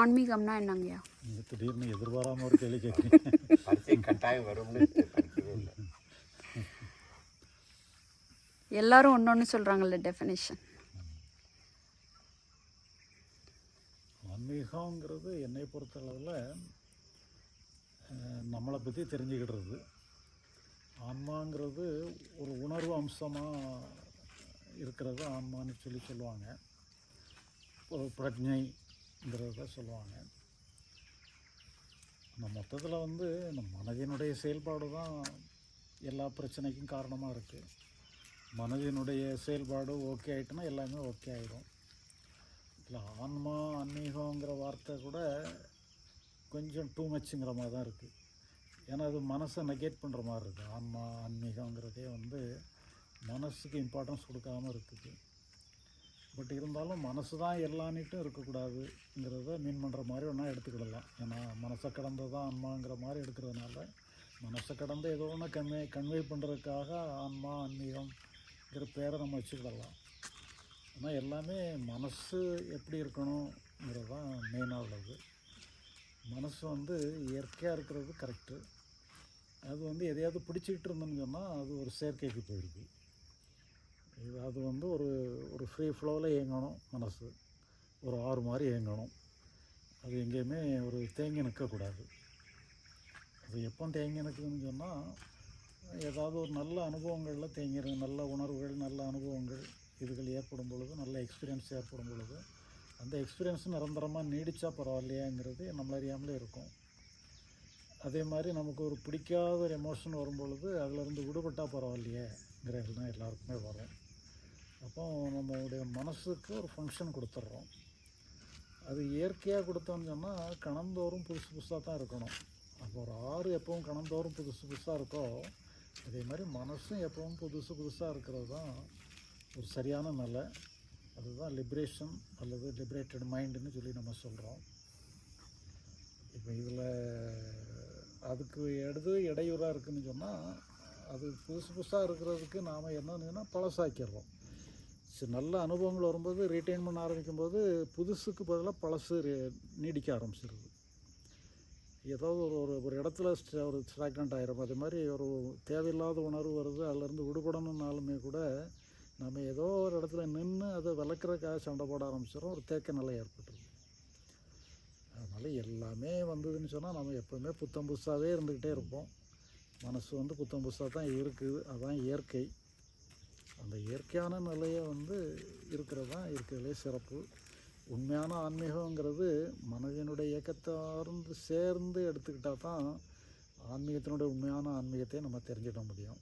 ஆன்மீகம்னா என்னங்கய்யா? நீங்கள் திடீர்னு எதிர்பாராமல் ஒரு கேள்வி கேட்குறீங்க. கட்டாயம் வரும்னு எல்லாரும் ஒன்று ஒன்று சொல்கிறாங்கல்ல டெஃபினேஷன் ஆன்மீகங்கிறது என்னை பொறுத்தளவில் நம்மளை பற்றி தெரிஞ்சுக்கிடுறது. ஆன்மாங்கிறது ஒரு உணர்வு அம்சமாக இருக்கிறது ஆன்மான்னு சொல்லி சொல்லுவாங்க. ஒரு ங்கிறத சொல்லுவாங்க. அந்த மொத்தத்தில் வந்து இந்த மனதினுடைய செயல்பாடு தான் எல்லா பிரச்சனைக்கும் காரணமாக இருக்குது மனதினுடைய செயல்பாடு ஓகே ஆகிட்டுனா எல்லாமே ஓகே ஆகிடும் இல்லை ஆன்மா ஆன்மீகங்கிற வார்த்தை கூட கொஞ்சம் டூ மச்சுங்கிற மாதிரி தான் இருக்குது ஏன்னா அது மனசை நெகேட் பண்ணுற மாதிரி இருக்குது ஆன்மா ஆன்மீகங்கிறதே வந்து மனசுக்கு இம்பார்ட்டன்ஸ் கொடுக்காம இருக்குது. பட் இருந்தாலும் மனசு தான் எல்லான்னுட்டும் இருக்கக்கூடாதுங்கிறத மீன் பண்ணுற மாதிரி ஒன்றா எடுத்துக்கிடலாம். ஏன்னா மனசை கடந்து தான் ஆன்மாங்கிற மாதிரி எடுக்கிறதுனால மனசை கடந்து ஏதோ ஒன்று கன்வே கன்வே பண்ணுறதுக்காக ஆன்மா ஆன்மீகம்ங்கிற பேரை நம்ம வச்சுக்கிடலாம். ஆனால் எல்லாமே மனசு எப்படி இருக்கணுங்கிறது தான் மெயினாக உள்ளது. மனசு வந்து இயற்கையாக இருக்கிறது கரெக்டு அது வந்து எதையாவது பிடிச்சிக்கிட்டு இருந்தோன்னு சொன்னால் அது ஒரு செயற்கைக்கு போயிடுது. இது அது வந்து ஒரு ஒரு ஃப்ரீ ஃப்ளோவில் இயங்கணும் மனசு. ஒரு ஆறு மாதிரி இயங்கணும். அது எங்கேயுமே ஒரு தேங்கி நிற்கக்கூடாது. அது எப்போ தேங்கி நிற்குதுன்னு சொன்னால் ஏதாவது ஒரு நல்ல அனுபவங்களில் தேங்கிடுங்க நல்ல உணர்வுகள் நல்ல அனுபவங்கள் இதுகள் ஏற்படும் பொழுது நல்ல எக்ஸ்பீரியன்ஸ் ஏற்படும் பொழுது அந்த எக்ஸ்பீரியன்ஸ் நிரந்தரமாக நீடித்தா பரவாயில்லையாங்கிறது நம்மள அறியாமலே இருக்கும். அதே மாதிரி நமக்கு ஒரு பிடிக்காத ஒரு எமோஷன் வரும் பொழுது அதிலிருந்து விடுபட்டால் பரவாயில்லையேங்கிற தான் எல்லாருக்குமே வரும். அப்போ நம்மளுடைய மனசுக்கு ஒரு ஃபங்க்ஷன் கொடுத்துட்றோம் அது இயற்கையாக கொடுத்தோம்னு சொன்னால் கணந்தோறும் புதுசு புதுசாக தான் இருக்கணும். அப்போ ஒரு ஆறு எப்பவும் கணந்தோறும் புதுசு புதுசாக இருக்கோ அதே மாதிரி மனசும் எப்பவும் புதுசு புதுசாக இருக்கிறது தான் ஒரு சரியான நிலை. அதுதான் லிபரேஷன் அல்லது லிபரேட்டட் மைண்டுன்னு சொல்லி நம்ம சொல்கிறோம் இப்போ இதில் அதுக்கு எடுத்து இடையூறாக இருக்குன்னு சொன்னால் அது புதுசு புதுசாக இருக்கிறதுக்கு நாம் என்னன்னா பழசாக்கிடுறோம். நல்ல அனுபவங்கள் வரும்போது ரீட்டைன் பண்ண ஆரம்பிக்கும்போது புதுசுக்கு பதிலாக பழசு நீடிக்க ஆரம்பிச்சிருது. ஏதாவது ஒரு ஒரு ஒரு இடத்துல ஒரு ஸ்டாக்னண்ட் ஆகிரும் அதே மாதிரி ஒரு தேவையில்லாத உணர்வு வருது. அதுலேருந்து விடுபடணுன்னாலுமே கூட நம்ம ஏதோ ஒரு இடத்துல நின்று அதை விளக்குறதுக்காக சண்டை போட ஆரம்பிச்சிடும் ஒரு தேக்க நிலை ஏற்பட்டுருது. அதனால் எல்லாமே வந்ததுன்னு சொன்னால் நம்ம எப்போவுமே புத்தம் புதுசாகவே இருந்துக்கிட்டே இருப்போம். மனசு வந்து புத்தம் புதுசாக தான் இருக்குது. அதான் இயற்கை. அந்த இயற்கையான நிலையை வந்து இருக்கிறது தான் இருக்கிறதுலே சிறப்பு. உண்மையான ஆன்மீகங்கிறது மனதினுடைய இயக்கத்தார்ந்து சேர்ந்து எடுத்துக்கிட்டால் தான் ஆன்மீகத்தினுடைய உண்மையான ஆன்மீகத்தை நம்ம தெரிஞ்சிட முடியும்.